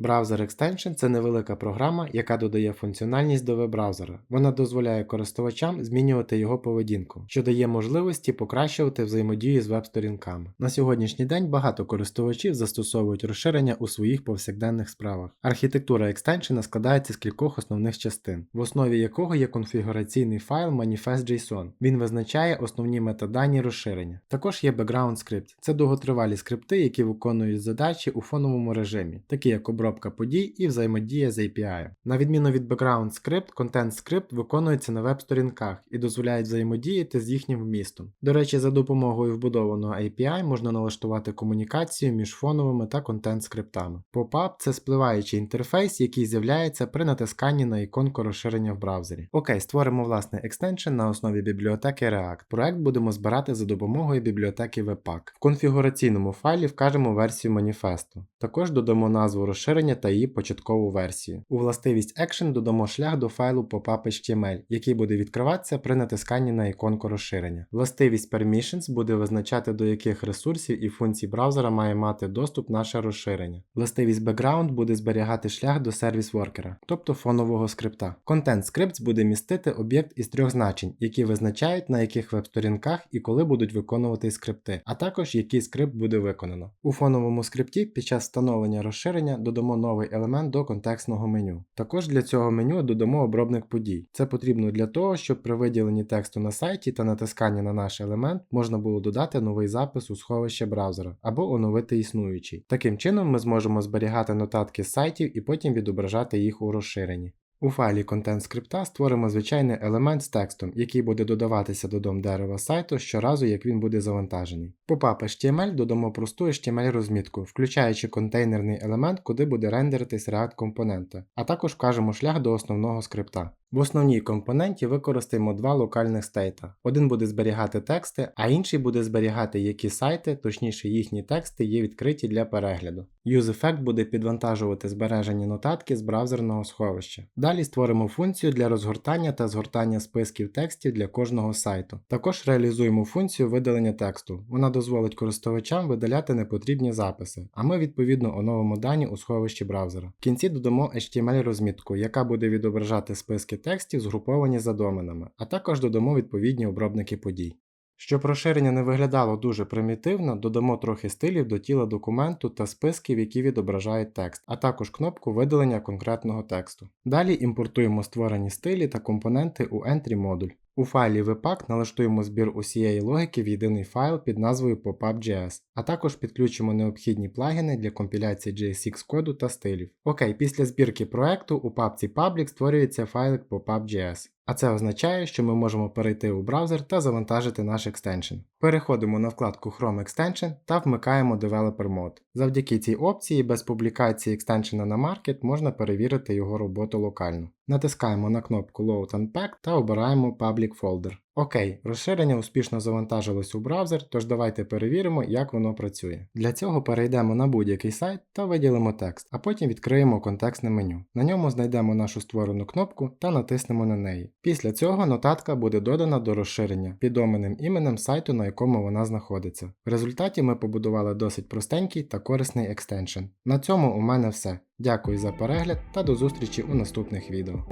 Browser Extension це невелика програма, яка додає функціональність до веб-браузера. Вона дозволяє користувачам змінювати його поведінку, що дає можливості покращувати взаємодію з веб-сторінками. На сьогоднішній день багато користувачів застосовують розширення у своїх повсякденних справах. Архітектура екстеншена складається з кількох основних частин, в основі якого є конфігураційний файл manifest.json. Він визначає основні метадані розширення. Також є background script. Це довготривалі скрипти, які виконують задачі у фоновому режимі, такі як обробка подій і взаємодія з API. На відміну від background script, content script виконується на веб-сторінках і дозволяють взаємодіяти з їхнім вмістом. До речі, за допомогою вбудованого API можна налаштувати комунікацію між фоновими та контент скриптами. Pop-up це спливаючий інтерфейс, який з'являється при натисканні на іконку розширення в браузері. Окей, створимо власний екстеншн на основі бібліотеки React. Проект будемо збирати за допомогою бібліотеки Webpack. В конфігураційному файлі вкажемо версію маніфесту. Також додамо назву розширення та її початкову версію. У властивість Action додамо шлях до файлу popap.html, який буде відкриватися при натисканні на іконку розширення. Властивість Permissions буде визначати до яких ресурсів і функцій браузера має мати доступ наше розширення. Властивість Background буде зберігати шлях до сервіс воркера, тобто фонового скрипта. Content Scripts буде містити об'єкт із трьох значень, які визначають на яких веб-сторінках і коли будуть виконувати скрипти, а також який скрипт буде виконано. У фоновому скрипті під час встановлення розширення додамо новий елемент до контекстного меню. Також для цього меню додамо обробник подій. Це потрібно для того, щоб при виділенні тексту на сайті та натисканні на наш елемент можна було додати новий запис у сховище браузера або оновити існуючий. Таким чином ми зможемо зберігати нотатки з сайтів і потім відображати їх у розширенні. У файлі контент скрипта створимо звичайний елемент з текстом, який буде додаватися до дом дерева сайту щоразу, як він буде завантажений. По pub.html додамо просту HTML розмітку, включаючи контейнерний елемент, куди буде рендеритись React компонента, а також вкажемо шлях до основного скрипта. В основній компоненті використаємо два локальних стейта. Один буде зберігати тексти, а інший буде зберігати, які сайти, точніше їхні тексти, є відкриті для перегляду. UseEffect буде підвантажувати збережені нотатки з браузерного сховища. Далі створимо функцію для розгортання та згортання списків текстів для кожного сайту. Також реалізуємо функцію видалення тексту. Вона дозволить користувачам видаляти непотрібні записи, а ми відповідно оновимо дані у сховищі браузера. В кінці додамо HTML розмітку, яка буде відображати списки текстів, згруповані за доменами, а також додамо відповідні обробники подій. Щоб розширення не виглядало дуже примітивно, додамо трохи стилів до тіла документу та списків, які відображають текст, а також кнопку видалення конкретного тексту. Далі імпортуємо створені стилі та компоненти у Entry модуль. У файлі Webpack налаштуємо збір усієї логіки в єдиний файл під назвою popup.js, а також підключимо необхідні плагіни для компіляції JSX коду та стилів. Окей, після збірки проекту у папці Public створюється файлик popup.js. А це означає, що ми можемо перейти у браузер та завантажити наш екстеншн. Переходимо на вкладку Chrome Extension та вмикаємо Developer Mode. Завдяки цій опції без публікації екстеншена на Market можна перевірити його роботу локально. Натискаємо на кнопку Load Unpack та обираємо Public Folder. Окей, розширення успішно завантажилось у браузер, тож давайте перевіримо, як воно працює. Для цього перейдемо на будь-який сайт та виділимо текст, а потім відкриємо контекстне меню. На ньому знайдемо нашу створену кнопку та натиснемо на неї. Після цього нотатка буде додана до розширення під іменем сайту, на якому вона знаходиться. В результаті ми побудували досить простенький та корисний екстеншн. На цьому у мене все. Дякую за перегляд та до зустрічі у наступних відео.